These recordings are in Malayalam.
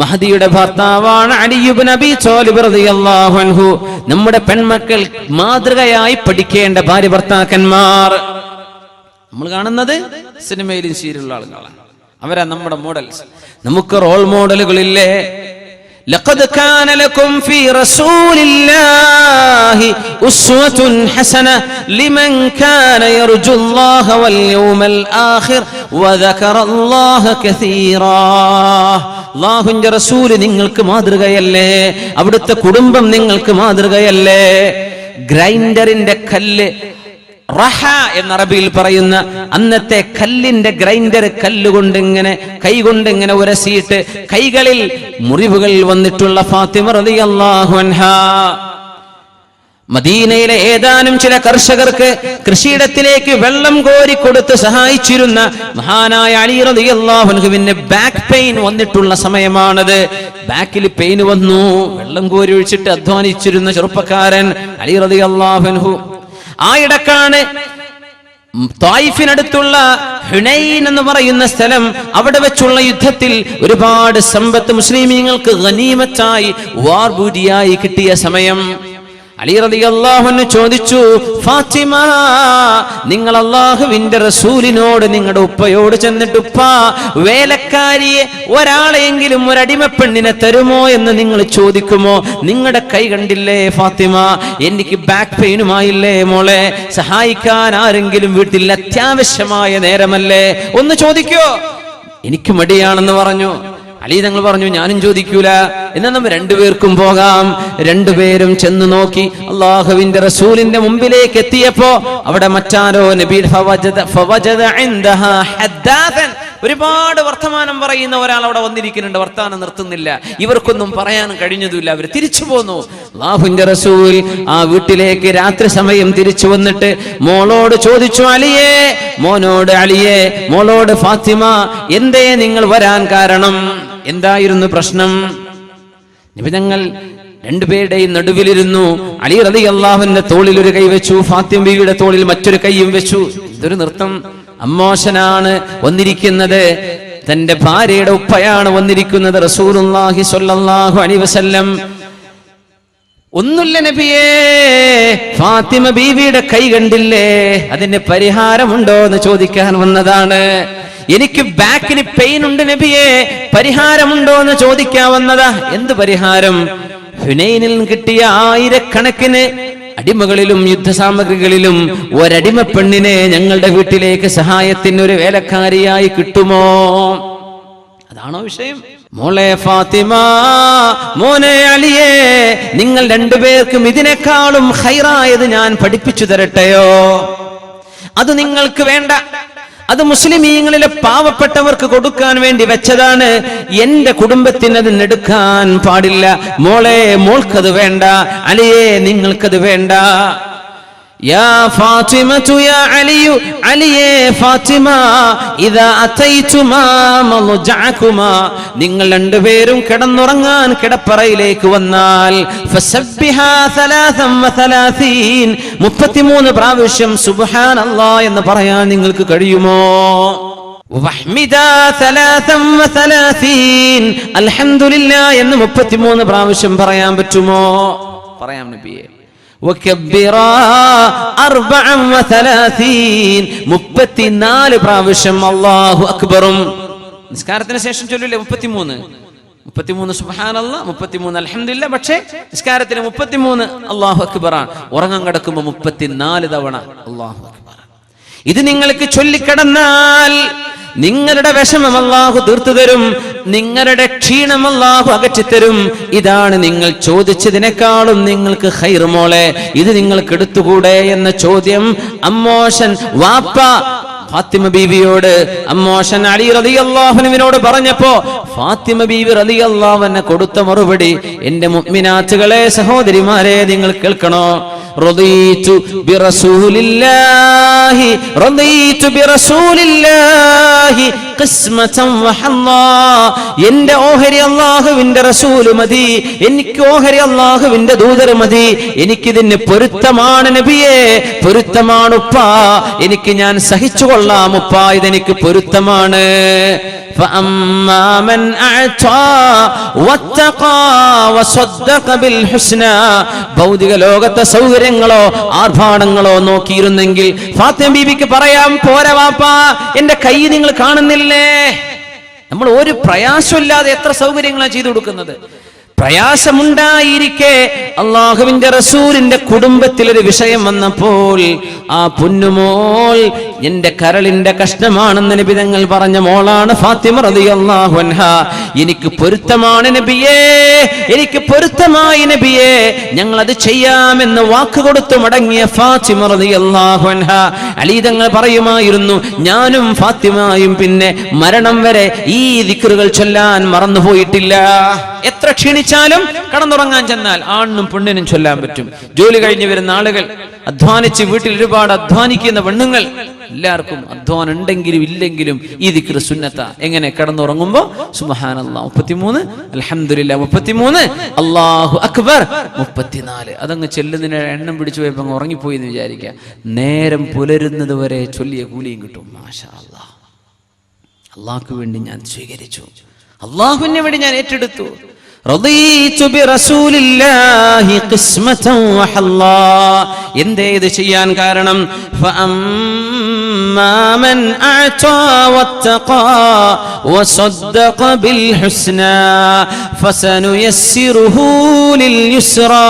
മഹദിയുടെ ഭർത്താവാണ് അലിയുബ് നബി റളിയല്ലാഹു അൻഹു നമ്മുടെ പെൺമക്കൾ മാതൃകയായി പഠിക്കേണ്ട ഭാര്യ ഭർത്താക്കന്മാർ നമ്മൾ കാണുന്നത് സിനിമയിലും സീരിയലുള്ള ആളുകളാണ് അവരാ നമ്മുടെ മോഡൽസ് നമുക്ക് റോൾ മോഡലുകളില്ലേ لقد كان لكم في رسول الله أسوة حسنة لمن كان يرجو الله واليوم الآخر وذكر الله كثيرا അള്ളാഹുവിന്റെ റസൂൽ നിങ്ങൾക്ക് മാതൃകയല്ലേ? അവിടുത്തെ കുടുംബം നിങ്ങൾക്ക് മാതൃകയല്ലേ? ഗ്രൈൻഡറിന്റെ കല്ല് റഹ എന്ന അറബിയിൽ പറയുന്ന അന്നത്തെ കല്ലിന്റെ ഗ്രൈൻഡർ കല്ലുകൊണ്ട് ഇങ്ങനെ കൈകൊണ്ട് ഇങ്ങനെ ഉരസിയിട്ട് കൈകളിൽ മുറിവുകളിൽ വന്നിട്ടുള്ള ഫാത്തിമ റളിയല്ലാഹു അൻഹാ. മദീനയിലെ ഏതാനും ചില കർഷകർക്ക് കൃഷിയിടത്തിലേക്ക് വെള്ളം കോരി കൊടുത്ത് സഹായിച്ചിരുന്ന മഹാനായ അലി ബാക്ക് പെയിൻ വന്നിട്ടുള്ള സമയമാണത്. ബാക്കിൽ പെയിൻ വന്നു. വെള്ളം കോരി ഒഴിച്ചിട്ട് അധ്വാനിച്ചിരുന്ന ചെറുപ്പക്കാരൻ അലി ആ ഇടക്കാണ് തായിഫിനടുത്തുള്ള ഹുനൈൻ എന്ന് പറയുന്ന സ്ഥലം അവിടെ വെച്ചുള്ള യുദ്ധത്തിൽ ഒരുപാട് സമ്പത്ത് മുസ്ലിമീങ്ങൾക്ക് ഗനീമത്തായി വാർബൂരിയായി കിട്ടിയ സമയം. അലി ചോദിച്ചു ഫാത്തിമ നിങ്ങൾ അള്ളാഹുവിന്റെ റസൂലിനോട് നിങ്ങളുടെ ഉപ്പയോട് ചെന്നിട്ട് ഉപ്പ വേലക്കാരിയെ ഒരാളെങ്കിലും ഒരു അടിമപ്പെണ്ണിനെ തരുമോ എന്ന് നിങ്ങൾ ചോദിക്കുമോ? നിങ്ങളുടെ കൈ കണ്ടില്ലേ ഫാത്തിമ? എനിക്ക് ബാക്ക് പെയിനുമായില്ലേ മോളെ? സഹായിക്കാൻ ആരെങ്കിലും വീട്ടിൽ അത്യാവശ്യമായ നേരമല്ലേ? ഒന്ന് ചോദിക്കോ. എനിക്ക് മടിയാണെന്ന് പറഞ്ഞു. അലി തങ്ങൾ പറഞ്ഞു ഞാനും ചോദിക്കൂല. എന്നാൽ നമ്മൾ രണ്ടുപേർക്കും പോകാം. രണ്ടുപേരും ചെന്ന് നോക്കി അള്ളാഹുവിന്റെ റസൂലിന്റെ മുമ്പിലേക്ക് എത്തിയപ്പോ അവിടെ മറ്റാരോ നബി ഫവജദ- ഫവജദ ഇൻദഹാ ഹദ്ദാഥൻ. ഒരുപാട് വർത്തമാനം പറയുന്ന ഒരാൾ അവിടെ വന്നിരിക്കുന്നുണ്ട്. വർത്തമാനം നിർത്തുന്നില്ല. ഇവർക്കൊന്നും പറയാനും കഴിഞ്ഞതുമില്ല. അവർ തിരിച്ചു പോന്നു. ലാഹുന്റെ റസൂൽ ആ വീട്ടിലേക്ക് രാത്രി സമയം തിരിച്ചു വന്നിട്ട് മോളോട് ചോദിച്ചു അലിയേ മോനോട് അലിയേ മോളോട് ഫാത്തിമ എന്തേ നിങ്ങൾ വരാൻ കാരണം? എന്തായിരുന്നു പ്രശ്നം? നിബിതങ്ങൾ രണ്ടുപേരുടെയും നടുവിലിരുന്നു. അലി റലി അള്ളാഹുവിന്റെ തോളിൽ ഒരു കൈ വെച്ചു. ഫാത്തിമ ബീവിയുടെ തോളിൽ മറ്റൊരു കൈയും വെച്ചു. ഇതൊരു നൃത്തം. അമ്മോശനാണ് വന്നിരിക്കുന്നത്. തന്റെ ഭാര്യയുടെ ഉപ്പയാണ് വന്നിരിക്കുന്നത് റസൂലുള്ളാഹി സ്വല്ലല്ലാഹു അലൈഹി വസല്ലം. ഒന്നുമില്ല നബിയേ ഫാത്തിമ ബീവിയുടെ കൈ കണ്ടില്ലേ? അതിന്റെ പരിഹാരമുണ്ടോ എന്ന് ചോദിക്കാൻ വന്നതാണ്. എനിക്ക് ബാക്കിന് പെയിൻ ഉണ്ട് നബിയെ പരിഹാരമുണ്ടോ എന്ന് ചോദിക്കാവുന്നതാ. എന്ത് പരിഹാരം? ഹുനൈനിൽ കിട്ടിയ ആയിരക്കണക്കിന് അടിമകളിലും യുദ്ധസാമഗ്രികളിലും ഒരടിമ പെണ്ണിനെ ഞങ്ങളുടെ വീട്ടിലേക്ക് സഹായത്തിന് ഒരു വേലക്കാരിയായി കിട്ടുമോ? അതാണോ വിഷയം? മോളെ ഫാത്തിമ മോനെ അലിയേ നിങ്ങൾ രണ്ടുപേർക്കും ഇതിനേക്കാളും ഹൈറായത് ഞാൻ പഠിപ്പിച്ചു തരട്ടെയോ? അത് നിങ്ങൾക്ക് വേണ്ട. അത് മുസ്ലിമീങ്ങളിലെ പാവപ്പെട്ടവർക്ക് കൊടുക്കാൻ വേണ്ടി വെച്ചതാണ്. എന്റെ കുടുംബത്തിന് അത് നെടുക്കാൻ പാടില്ല. മോളെ മോൾക്കത് വേണ്ട. അലിയേ നിങ്ങൾക്കത് വേണ്ട. يا فاطمة يا علي علي فاطمة إذا أتيتما مضجعكما നിങ്ങൾ രണ്ടുപേരും കിടന്നുറങ്ങാൻ കിടപ്പറയിലേക്ക് വന്നാൽ ഫസബ്ബിഹാ ثلاثا وثلاثين മുപ്പത്തിമൂന്ന് പ്രാവശ്യം സുബ്ഹാൻ എന്ന് പറയാൻ നിങ്ങൾക്ക് കഴിയുമോ വഹ്മിദാ ثلاثا وثلاثين അൽഹംദുലില്ലാ എന്ന് മുപ്പത്തിമൂന്ന് പ്രാവശ്യം പറയാൻ പറ്റുമോ പറയാം നബിയെ وكبرا أربعا وثلاثين മുപ്പത്തിനാല് പ്രാവശ്യം അള്ളാഹു അക്ബറും നിസ്കാരത്തിന് ശേഷം ചൊല്ലില്ലേ മുപ്പത്തിമൂന്ന് മുപ്പത്തിമൂന്ന് സുബാനല്ല മുപ്പത്തിമൂന്ന് അലഹമില്ല പക്ഷേ നിസ്കാരത്തിന് മുപ്പത്തിമൂന്ന് അള്ളാഹു അക്ബറാണ് ഉറങ്ങാൻ കിടക്കുമ്പോ മുപ്പത്തിനാല് തവണ അള്ളാഹു അക്ബർ ഇത് നിങ്ങൾക്ക് ചൊല്ലിക്കിടന്നാൽ നിങ്ങളുടെ വിഷമം അല്ലാഹു തീർത്തു തരും. നിങ്ങളുടെ ക്ഷീണം അകറ്റിത്തരും. ഇതാണ് നിങ്ങൾ ചോദിച്ചതിനേക്കാളും നിങ്ങൾക്ക് ഹൈറുമോളെ മോളെ. ഇത് നിങ്ങൾക്ക് എടുത്തുകൂടെ എന്ന ചോദ്യം അമ്മോഷൻ വാപ്പ ഫാത്തിമ ബീവിയോട് അമ്മോഷൻ അലി റളിയല്ലാഹുവിനോട് പറഞ്ഞപ്പോ ഫാത്തിമ ബീവി റളിയല്ലാഹുവിനെ കൊടുത്ത മറുപടി എന്റെ മുഅ്മിനാത്തുകളെ സഹോദരിമാരെ നിങ്ങൾ കേൾക്കണോ? റളീതു ബിറസൂലില്ലാഹി റദീതു ബിറസൂലില്ലാഹി. എന്റെ ഓഹരി അല്ലാഹുവിന്റെ റസൂല് മതി എനിക്ക് ഓഹരി അല്ലാഹുവിന്റെ ദൂതർ മതി എനിക്കിതിന് പൊരുത്തമാണ് നബിയെ പൊരുത്തമാണ് ഉപ്പ എനിക്ക് ഞാൻ സഹിച്ചുകൊള്ളാം ഉപ്പ ഇതെനിക്ക് പൊരുത്തമാണ് فأما من أعطى واتقى وصدق بالحسنى ഭൗതിക ലോകത്തെ സൗകര്യങ്ങളോ ആർഭാടങ്ങളോ നോക്കിയിരുന്നെങ്കിൽ ഫാത്തിമ ബീബിക്ക് പറയാം പോരാ വാപ്പാ എന്റെ കൈ നിങ്ങൾ കാണുന്നില്ലേ നമ്മൾ ഒരു പ്രയാസമില്ലാതെ എത്ര സൗകര്യങ്ങളാണ് ചെയ്തു കൊടുക്കുന്നത്? പ്രയാസമുണ്ടായിരിക്കെ. അള്ളാഹുവിന്റെ റസൂലിന്റെ കുടുംബത്തിൽ ഒരു വിഷയം വന്നപ്പോൾ ആ പൊന്നുമോൾ എന്റെ കരളിന്റെ കഷ്ണമാണെന്ന് നബിതങ്ങൾ പറഞ്ഞ മോളാണ് ഫാത്തിമ റളിയല്ലാഹു അൻഹ. എനിക്ക് പൊരുത്തമാണ് നബിയേ എനിക്ക് പൊരുത്തമായി നബിയേ. ഞങ്ങൾ അത് ചെയ്യാമെന്ന് വാക്ക് കൊടുത്തു മടങ്ങിയ ഫാത്തിമ റളിയല്ലാഹു അൻഹ. അലി തങ്ങൾ പറയുമായിരുന്നു ഞാനും ഫാത്തിമയും പിന്നെ മരണം വരെ ഈ ദിക്റുകൾ ചൊല്ലാൻ മറന്നുപോയിട്ടില്ല. എത്ര ക്ഷീണിച്ചാലും കടന്നുറങ്ങാൻ ചെന്നാൽ ആണിനും പെണ്ണിനും ചൊല്ലാൻ പറ്റും. ജോലി കഴിഞ്ഞ് വരുന്ന ആളുകൾ അധ്വാനിച്ച് വീട്ടിൽ ഒരുപാട് അധ്വാനിക്കുന്ന പെണ്ണുങ്ങൾ എല്ലാവർക്കും അധ്വാനം ഉണ്ടെങ്കിലും ഇല്ലെങ്കിലും ഈ ദിക്ർ സുന്നത്ത. എങ്ങനെ കടന്നുറങ്ങുമ്പോ? സുബഹാനല്ലാ മുപ്പത്തിമൂന്ന് അലഹമില്ല മുപ്പത്തിമൂന്ന് അള്ളാഹു അക്ബർ മുപ്പത്തിനാല്. അതങ്ങ് ചെല്ലുന്നതിന് എണ്ണം പിടിച്ചു പോയപ്പോ ഉറങ്ങിപ്പോയി എന്ന് വിചാരിക്കുക നേരം പുലരുന്നത് വരെ ചൊല്ലിയ കൂലിയും കിട്ടും. മാഷാ അള്ളാഹ് അള്ളാഹ്ക്ക് വേണ്ടി ഞാൻ സ്വീകരിച്ചു. അള്ളാഹുവിനെ വേണ്ടി ഞാൻ ഏറ്റെടുത്തു. എന്തേ ഇത് ചെയ്യാൻ കാരണം? فأما من أعطى واتقى وصدق بالحسنى فسنيسره لليسرى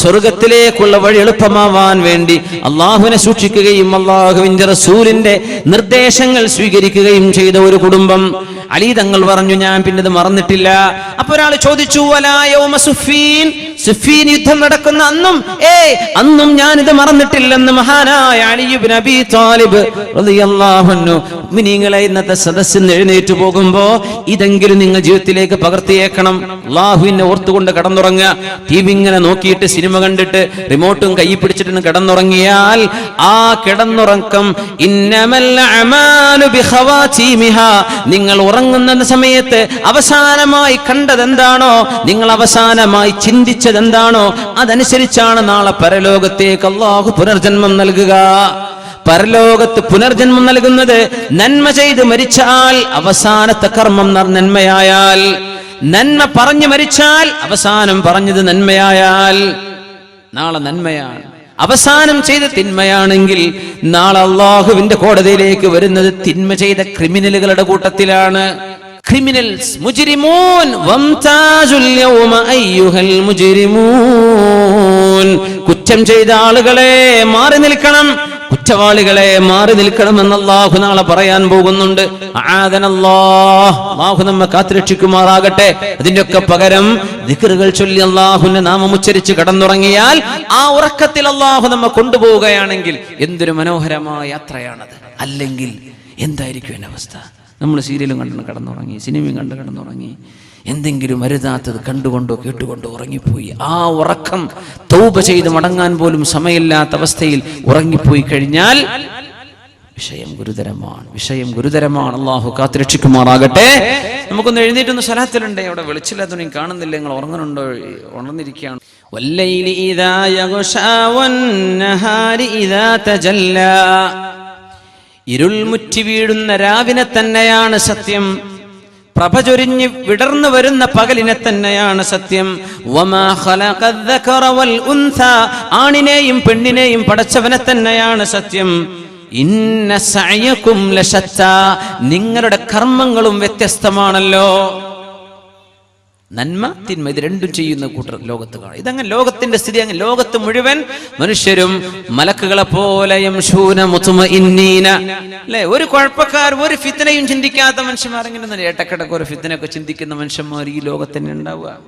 സ്വർഗത്തിലേക്കുള്ള വഴി എളുപ്പമാവാൻ വേണ്ടി അള്ളാഹുവിനെ സൂക്ഷിക്കുകയും അള്ളാഹുവിന്റെ റസൂലിന്റെ നിർദ്ദേശങ്ങൾ സ്വീകരിക്കുകയും ചെയ്ത ഒരു കുടുംബം അലി തങ്ങൾ പറഞ്ഞു ഞാൻ പിന്നെ ഇത് മറന്നിട്ടില്ല അപ്പൊ ഒരാൾ ചോദിച്ചു "വലാ യൗമ സുഫീൻ യുദ്ധം നടക്കുന്ന അന്നും ഏ അന്നും ഞാൻ ഇത് മറന്നിട്ടില്ലെന്ന് മഹാനായ അലിയുബ് നബി താലിബ് മുഅ്മിനീങ്ങളെ ഇന്നത്തെ സദസ്സിൽ എഴുന്നേറ്റ് പോകുമ്പോ ഇതെങ്കിലും നിങ്ങൾ ജീവിതത്തിലേക്ക് പകർത്തിയേക്കണം. അള്ളാഹുവിനെ ഓർത്തുകൊണ്ട് കടന്നുറങ്ങുക. ടി വി ഇങ്ങനെ നോക്കിയിട്ട് സിനിമ കണ്ടിട്ട് റിമോട്ടും കൈ പിടിച്ചിട്ട് കിടന്നുറങ്ങിയാൽ ആ കിടന്നുറക്കം നിങ്ങൾ ഉറങ്ങുന്ന സമയത്ത് അവസാനമായി കണ്ടത് എന്താണോ നിങ്ങൾ അവസാനമായി ചിന്തിച്ചത് എന്താണോ അതനുസരിച്ചാണ് നാളെ പരലോകത്തേക്ക് അള്ളാഹു പുനർജന്മം നൽകുക. പരലോകത്ത് പുനർജന്മം നൽകുന്നത് നന്മ ചെയ്ത് മരിച്ചാൽ അവസാനത്തെ കർമ്മം നന്മയായാൽ. നന്മ പറഞ്ഞു മരിച്ചാൽ അവസാനം പറഞ്ഞത് നന്മയായാൽ. നാളെ നന്മയാണ്. അവസാനം ചെയ്ത തിന്മയാണെങ്കിൽ നാളെ അള്ളാഹുവിന്റെ കോടതിയിലേക്ക് വരുന്നത് തിന്മ ചെയ്ത ക്രിമിനലുകളുടെ കൂട്ടത്തിലാണ്. ക്രിമിനൽസ് മുജിരിമൂൻ. വംതാജുൽ യൗമ കുറ്റം ചെയ്ത ആളുകളെ മാറി നിൽക്കണം. കുറ്റവാളികളെ മാറി നിൽക്കണമെന്ന് അള്ളാഹു നാളെ പറയാൻ പോകുന്നുണ്ട്. അള്ളാഹു നമ്മെ കാത്തുരക്ഷിക്കുമാറാകട്ടെ. അതിന്റെയൊക്കെ പകരം ദിക്കറുകൾ ചൊല്ലി അള്ളാഹുവിന്റെ നാമം ഉച്ചരിച്ച് കടന്നുറങ്ങിയാൽ ആ ഉറക്കത്തിൽ അള്ളാഹു നമ്മെ കൊണ്ടുപോവുകയാണെങ്കിൽ എന്തൊരു മനോഹരമായ യാത്രയാണത്. അല്ലെങ്കിൽ എന്തായിരിക്കും എന്റെ അവസ്ഥ? നമ്മൾ സീരിയലും കണ്ടു കിടന്നുറങ്ങി സിനിമയും കണ്ട് കിടന്നുറങ്ങി എന്തെങ്കിലും അരുതാത്തത് കണ്ടുകൊണ്ടോ കേട്ടുകൊണ്ടോ ഉറങ്ങിപ്പോയി ആ ഉറക്കം തൗബ ചെയ്ത് മടങ്ങാൻ പോലും സമയമില്ലാത്ത അവസ്ഥയിൽ ഉറങ്ങിപ്പോയി കഴിഞ്ഞാൽ വിഷയം ഗുരുതരമാണ് വിഷയം ഗുരുതരമാണ് അള്ളാഹു കാത്തുരക്ഷിക്കുമാറാകട്ടെ നമുക്കൊന്ന് എഴുന്നേറ്റൊന്ന് സ്ഥലത്തിലുണ്ടേ അവിടെ വെളിച്ചില്ലാത്ത കാണുന്നില്ല നിങ്ങൾ ഉറങ്ങുന്നുണ്ടോ ഉണർന്നിരിക്കുകയാണ് والليل إذا يغشى والنهار إذا تجلى ഇരുൾ മുറ്റി വീഴുന്ന രാവിനെ തന്നെയാണ് സത്യം. പ്രഭ ചൊരിഞ്ഞ് വിടർന്നു വരുന്ന പകലിനെ തന്നെയാണ് സത്യം. ആണിനെയും പെണ്ണിനെയും പടച്ചവനെ തന്നെയാണ് സത്യം. ഇന്ന സയക്കും നിങ്ങളുടെ കർമ്മങ്ങളും വ്യത്യസ്തമാണല്ലോ. നന്മ തിന്മ ഇത് രണ്ടും ചെയ്യുന്ന കൂട്ടർ ലോകത്ത് കാണും ഇതങ്ങനെ ലോകത്തിന്റെ സ്ഥിതി അങ്ങനെ ലോകത്ത് മുഴുവൻ മനുഷ്യരും മലക്കുകളെ പോലെ അല്ലെ? ഒരു കുഴപ്പക്കാർ ഒരു ഫിത്തനയും ചിന്തിക്കാത്ത മനുഷ്യന്മാർ ഇങ്ങനെ ഏട്ടക്കിടക്ക് ഒരു ഫിത്തനൊക്കെ ചിന്തിക്കുന്ന മനുഷ്യന്മാർ ഈ ലോകത്തിന് ഉണ്ടാവുക.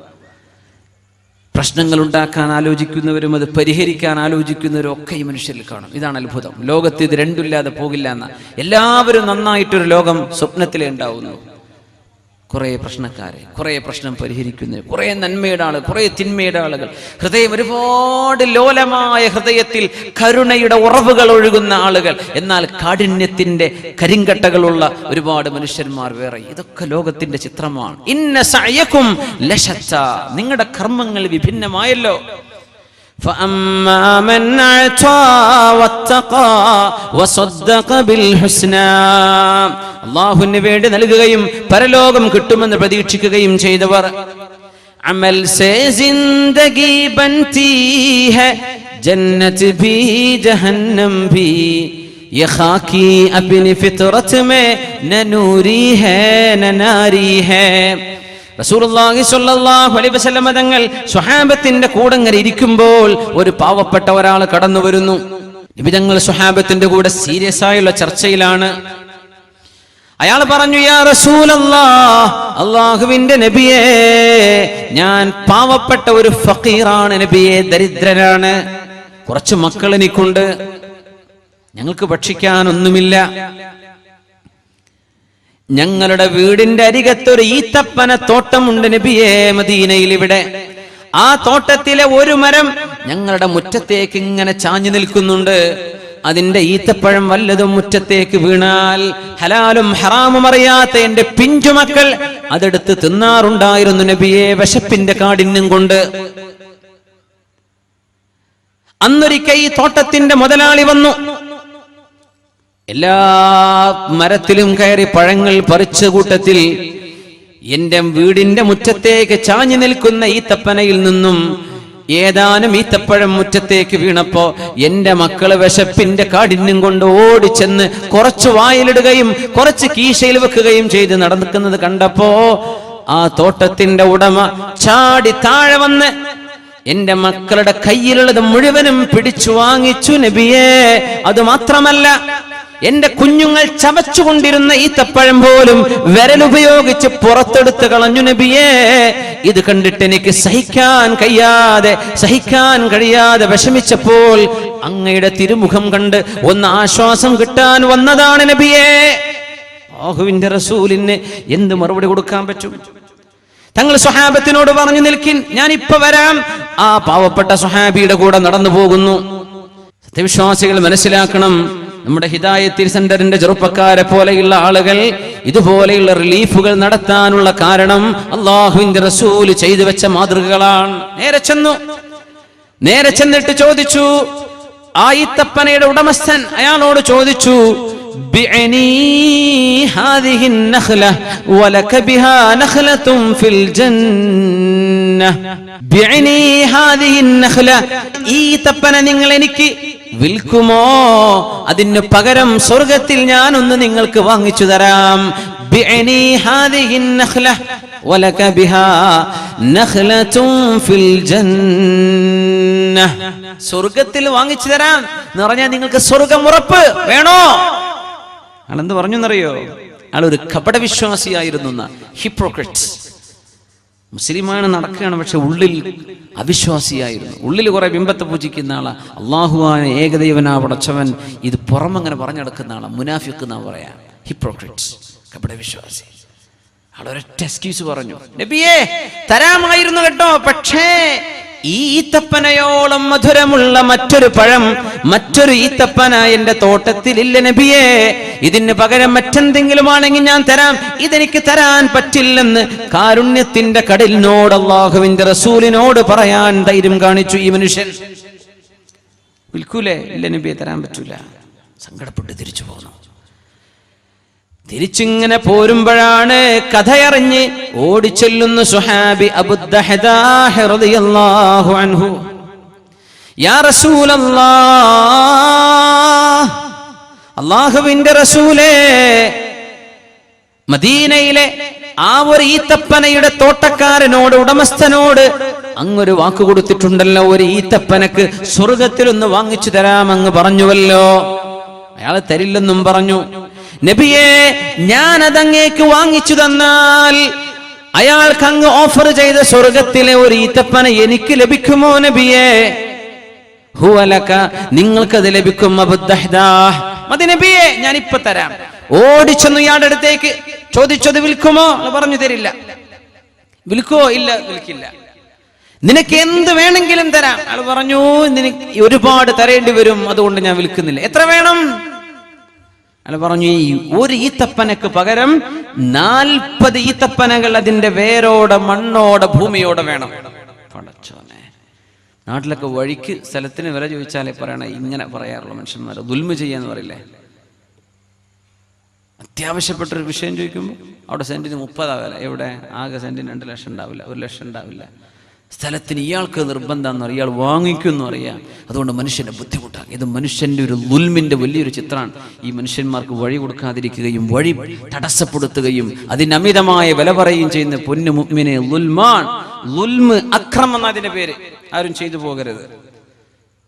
പ്രശ്നങ്ങൾ ഉണ്ടാക്കാൻ ആലോചിക്കുന്നവരും അത് പരിഹരിക്കാൻ ആലോചിക്കുന്നവരും ഒക്കെ ഈ മനുഷ്യരിൽ കാണും. ഇതാണ് അത്ഭുതം. ലോകത്ത് ഇത് രണ്ടില്ലാതെ പോകില്ല എന്ന എല്ലാവരും നന്നായിട്ടൊരു ലോകം സ്വപ്നത്തിലേ ഉണ്ടാവുന്നു. കുറേ പ്രശ്നക്കാരെ കുറേ പ്രശ്നം പരിഹരിക്കുന്ന കുറേ നന്മയുടെ ആളുകൾ കുറേ തിന്മയുടെ ആളുകൾ. ഹൃദയം ഒരുപാട് ലോലമായ ഹൃദയത്തിൽ കരുണയുടെ ഉറവുകൾ ഒഴുകുന്ന ആളുകൾ. എന്നാൽ കാഠിന്യത്തിന്റെ കരിങ്കട്ടകളുള്ള ഒരുപാട് മനുഷ്യന്മാർ വേറെ. ഇതൊക്കെ ലോകത്തിന്റെ ചിത്രമാണ്. ഇന്ന സയക്കും ലശച്ച നിങ്ങളുടെ കർമ്മങ്ങൾ വിഭിന്നമായല്ലോ. فأما من أعطى واتقى وصدق بالحسنى. അള്ളാഹുവിന് വേണ്ടി നൽകുകയും പരലോകം കിട്ടുമെന്ന് പ്രതീക്ഷിക്കുകയും ചെയ്തവർ. അമൽ സേ ജിന്ദഗി ബൻതി ഹെ ജന്നത്ത് ഭീ ജഹന്നം ഭീ. یہ خاکی اپنی فطرت میں نہ نوری ہے نہ ناری ہے തങ്ങൾ സ്വഹാബത്തിന്റെ കൂടങ്ങനെ ഇരിക്കുമ്പോൾ ഒരു പാവപ്പെട്ട ഒരാൾ കടന്നു വരുന്നു. നബി തങ്ങൾ സ്വഹാബത്തിന്റെ കൂടെ സീരിയസ് ആയുള്ള ചർച്ചയിലാണ്. അയാൾ പറഞ്ഞു യാ റസൂലല്ലാ അള്ളാഹുവിന്റെ നബിയേ ഞാൻ പാവപ്പെട്ട ഒരു ഫക്കീറാണ് നബിയെ ദരിദ്രനാണ്. കുറച്ച് മക്കൾ എനിക്കുണ്ട്. ഞങ്ങൾക്ക് ഭക്ഷിക്കാനൊന്നുമില്ല. ഞങ്ങളുടെ വീടിന്റെ അരികത്തൊരു ഈത്തപ്പന തോട്ടമുണ്ട് നബിയേ മദീനയിൽ ഇവിടെ. ആ തോട്ടത്തിലെ ഒരു മരം ഞങ്ങളുടെ മുറ്റത്തേക്ക് ഇങ്ങനെ ചാഞ്ഞു നിൽക്കുന്നുണ്ട്. അതിന്റെ ഈത്തപ്പഴം വല്ലതും മുറ്റത്തേക്ക് വീണാൽ ഹലാലും ഹറാമും അറിയാത്ത എന്റെ പിഞ്ചുമക്കൾ അതെടുത്ത് തിന്നാറുണ്ടായിരുന്നു നബിയെ വിശപ്പിന്റെ കാഠിന്യം കൊണ്ട്. അന്നൊരിക്കൽ ഈ തോട്ടത്തിന്റെ മുതലാളി വന്നു. എല്ലാ മരത്തിലും കയറി പഴങ്ങൾ പറിച്ച കൂട്ടത്തിൽ എന്റെ വീടിന്റെ മുറ്റത്തേക്ക് ചാഞ്ഞു നിൽക്കുന്ന ഈ തപ്പനയിൽ നിന്നും ഏതാനും ഈത്തപ്പഴം മുറ്റത്തേക്ക് വീണപ്പോ എന്റെ മക്കൾ വിശപ്പിന്റെ കാഠിന്യം കൊണ്ട് ഓടിച്ചെന്ന് കുറച്ച് വായിലിടുകയും കുറച്ച് കീശയിൽ വെക്കുകയും ചെയ്ത് നടക്കുന്നത് കണ്ടപ്പോ ആ തോട്ടത്തിന്റെ ഉടമ ചാടി താഴെ വന്ന് എന്റെ മക്കളുടെ കയ്യിലുള്ളത് മുഴുവനും പിടിച്ചു വാങ്ങിച്ചു നബിയേ. അത് മാത്രമല്ല എന്റെ കുഞ്ഞുങ്ങൾ ചവച്ചുകൊണ്ടിരുന്ന ഈ തപ്പഴം പോലും വിരലുപയോഗിച്ച് പുറത്തെടുത്ത് കളഞ്ഞു നബിയേ. ഇത് കണ്ടിട്ട് എനിക്ക് സഹിക്കാൻ കഴിയാതെ സഹിക്കാൻ കഴിയാതെ വിഷമിച്ചപ്പോൾ അങ്ങയുടെ തിരുമുഖം കണ്ട് ഒന്ന് ആശ്വാസം കിട്ടാൻ വന്നതാണ് നബിയേ. ബാഹുവിന്റെ റസൂലിന് എന്ത് മറുപടി കൊടുക്കാൻ പറ്റും? തങ്ങൾ സ്വഹാബത്തിനോട് പറഞ്ഞു നിൽക്കിൻ ഞാൻ ഇപ്പൊ വരാം. ആ പാവപ്പെട്ട സ്വഹാബിയുടെ കൂടെ നടന്നു പോകുന്നു. സത്യവിശ്വാസികൾ മനസ്സിലാക്കണം നമ്മുടെ ഹിദായത്തിൽ സെന്ററിന്റെ ചെറുപ്പക്കാരെ പോലെയുള്ള ആളുകൾ ഇതുപോലെയുള്ള റിലീഫുകൾ നടത്താനുള്ള കാരണം അള്ളാഹുവിന്റെ റസൂൽ ചെയ്തു വെച്ച മാതൃകകളാണ്. നേരെ ചെന്നു. നേരെ ചെന്നിട്ട് ചോദിച്ചു ആയിത്തപ്പനയുടെ ഉടമസ്ഥൻ? അയാളോട് ചോദിച്ചു ഈ തപ്പന നിങ്ങൾ എനിക്ക് വിൽക്കുമോ? അതിന് പകരം സ്വർഗത്തിൽ ഞാനൊന്ന് നിങ്ങൾക്ക് വാങ്ങിച്ചു തരാം. സ്വർഗത്തിൽ വാങ്ങിച്ചു തരാം എന്ന് പറഞ്ഞാൽ നിങ്ങൾക്ക് സ്വർഗം ഉറപ്പ് വേണോ? ആളെന്ത് പറഞ്ഞു എന്നറിയോ ആളൊരു കപട വിശ്വാസിയായിരുന്നു ഹിപ്പോക്രറ്റ്സ് മുസ്ലിമാണ് നടക്കുകയാണ് പക്ഷെ ഉള്ളിൽ അവിശ്വാസിയായിരുന്നു. ഉള്ളിൽ കുറെ ബിംബത്തെ പൂജിക്കുന്ന ആളാ. അള്ളാഹുവാൻ ഏകദൈവനാ പടച്ചവൻ ഇത് പുറമങ്ങനെ പറഞ്ഞെടുക്കുന്ന ആളാ. മുനാഫിക്ക് എന്നാ പറയാ. ഹിപ്രോക്രിറ്റ്സ് കപട വിശ്വാസി. ആളൊരൊറ്റ എക്സ്ക്യൂസ് പറഞ്ഞു. നബിയേ തരാമായിരുന്നു കേട്ടോ പക്ഷേ ഈ ഈത്തപ്പനയോളം മധുരമുള്ള മറ്റൊരു പഴം മറ്റൊരു ഈത്തപ്പന എന്റെ തോട്ടത്തിലില്ല നബിയേ. ഇതിന് പകരം മറ്റെന്തെങ്കിലും ആണെങ്കിൽ ഞാൻ തരാം. ഇതെനിക്ക് തരാൻ പറ്റില്ലെന്ന് കാരുണ്യത്തിന്റെ കടലിനോട് അള്ളാഹുവിന്റെ റസൂലിനോട് പറയാൻ ധൈര്യം കാണിച്ചു ഈ മനുഷ്യൻ. വിൽക്കൂലേ? ഇല്ല നബിയെ തരാൻ പറ്റൂല. സങ്കടപ്പെട്ട് തിരിച്ചു പോന്നു. തിരിച്ചിങ്ങനെ പോരുമ്പോഴാണ് കഥയറിഞ്ഞ് ഓടിച്ചെല്ലുന്ന സുഹാബി അൻഹു. യാ റസൂലല്ലാഹ് അള്ളാഹുവിന്റെ റസൂലേ മദീനയിലെ ആ ഒരു ഈത്തപ്പനയുടെ തോട്ടക്കാരനോട് ഉടമസ്ഥനോട് അങ്ങൊരു വാക്ക് കൊടുത്തിട്ടുണ്ടല്ലോ ഒരു ഈത്തപ്പനക്ക് സ്വർഗത്തിലൊന്ന് വാങ്ങിച്ചു തരാമെന്ന് പറഞ്ഞുവല്ലോ. അയാൾ തരില്ലെന്നും പറഞ്ഞു. നബിയെ ഞാൻ അതങ്ങേക്ക് വാങ്ങിച്ചു തന്നാൽ അയാൾക്ക് അങ്ങ് ഓഫർ ചെയ്ത സ്വർഗത്തിലെ ഒരു ഈത്തപ്പന എനിക്ക് ലഭിക്കുമോ നബിയെ? ഹുവലക നിങ്ങൾക്കത് ലഭിക്കും. മതി ഞാൻ ഇപ്പൊ തരാം. ഓടിച്ചെന്നു ഇയാളുടെ അടുത്തേക്ക് ചോദിച്ചത് വിൽക്കുമോ എന്ന് പറഞ്ഞു തരില്ല. വിൽക്കുമോ ഇല്ല വിൽക്കില്ല. നിനക്ക് എന്ത് വേണമെങ്കിലും തരാം. അയാൾ പറഞ്ഞു നിനക്ക് ഒരുപാട് തരേണ്ടി വരും അതുകൊണ്ട് ഞാൻ വിൽക്കുന്നില്ല. എത്ര വേണം? അയാൾ പറഞ്ഞു ഈ ഒരു ഈത്തപ്പനക്ക് പകരം നാൽപ്പത് ഈത്തപ്പനകൾ അതിന്റെ വേരോടെ മണ്ണോടെ ഭൂമിയോടെ വേണം. പടച്ചോനെ. നാട്ടിലൊക്കെ വഴിക്ക് സ്ഥലത്തിന് വില ചോദിച്ചാലേ പറയണ ഇങ്ങനെ പറയാറുള്ള മനുഷ്യന്മാർ ദുൽമ ചെയ്യാന്ന് പറയില്ലേ? അത്യാവശ്യപ്പെട്ടൊരു വിഷയം ചോദിക്കുമ്പോൾ അവിടെ സെന്റിന് മുപ്പതാവില്ല എവിടെ? ആകെ സെന്റിന് രണ്ട് ലക്ഷം ഉണ്ടാവില്ല ഒരു ലക്ഷം ഉണ്ടാവില്ല. സ്ഥലത്തിന് ഇയാൾക്ക് നിർബന്ധമെന്ന് അറിയാം ഇയാൾ വാങ്ങിക്കുമെന്ന് അറിയാം. അതുകൊണ്ട് മനുഷ്യനെ ബുദ്ധിമുട്ടാണ് ഇത് മനുഷ്യന്റെ ഒരു ലുൽമിന്റെ വലിയൊരു ചിത്രമാണ്. ഈ മനുഷ്യന്മാർക്ക് വഴി കൊടുക്കാതിരിക്കുകയും വഴി തടസ്സപ്പെടുത്തുകയും അതിനമിതമായ വില പറയുകയും ചെയ്യുന്ന പൊന്നു മുഗ്മിനെ ലുൽമാൻ ലുൽമ് അക്രമം എന്നതിന്റെ പേര്. ആരും ചെയ്തു പോകരുത്.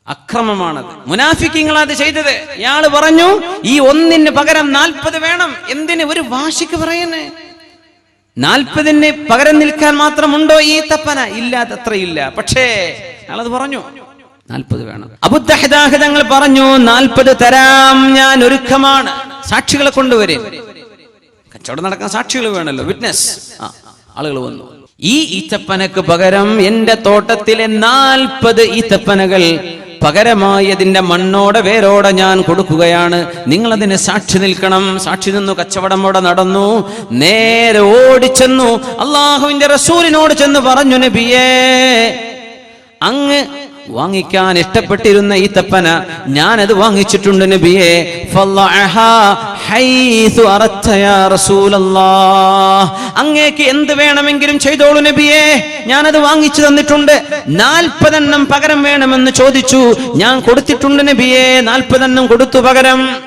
അക്രമമാണത്. മുനാഫിക്കിങ്ങൾ അത് ചെയ്തത്. ഇയാൾ പറഞ്ഞു ഈ ഒന്നിന് പകരം നാൽപ്പത് വേണം. എന്തിന്? ഒരു വാശിക്ക് പറയുന്നേ. നാൽപ്പതിന് പകരം നിൽക്കാൻ മാത്രമുണ്ടോ ഈ തപ്പന? ഇല്ല അതത്രയില്ല പക്ഷേ അയാളത് പറഞ്ഞു. നാൽപ്പത് വേണം. അബുദ്ധഹിതാഹിതങ്ങൾ പറഞ്ഞു നാൽപ്പത് തരാം ഞാൻ ഒരുക്കമാണ്. സാക്ഷികളെ കൊണ്ടുവരും കച്ചവടം നടക്കാൻ സാക്ഷികൾ വേണല്ലോ. വിറ്റ്നസ് ആ ആളുകൾ വന്നു. ഈ ഈത്തപ്പനക്ക് പകരം എന്റെ തോട്ടത്തിലെ നാൽപ്പത് ഈത്തപ്പനകൾ പകരമായി അതിന്റെ മണ്ണോടെ വേരോടെ ഞാൻ കൊടുക്കുകയാണ്. നിങ്ങളതിന് സാക്ഷി നിൽക്കണം. സാക്ഷി നിന്നു കച്ചവടം അവിടെ നടന്നു. നേരെ ഓടിച്ചെന്നു. അള്ളാഹുവിന്റെ റസൂലിനോട് ചെന്ന് പറഞ്ഞു നബിയേ അങ്ങ് വാങ്ങിക്കാൻ ഇഷ്ടപ്പെട്ടിരുന്ന ഈ തപ്പന ഞാനത് വാങ്ങിച്ചിട്ടുണ്ട് നബിയെ. അങ്ങേക്ക് എന്ത് വേണമെങ്കിലും ചെയ്തോളൂ നബിയെ. ഞാനത് വാങ്ങിച്ചു തന്നിട്ടുണ്ട്. നാൽപ്പതെണ്ണം പകരം വേണമെന്ന് ചോദിച്ചു. ഞാൻ കൊടുത്തിട്ടുണ്ട് നബിയെ നാൽപ്പതെണ്ണം കൊടുത്തു പകരം.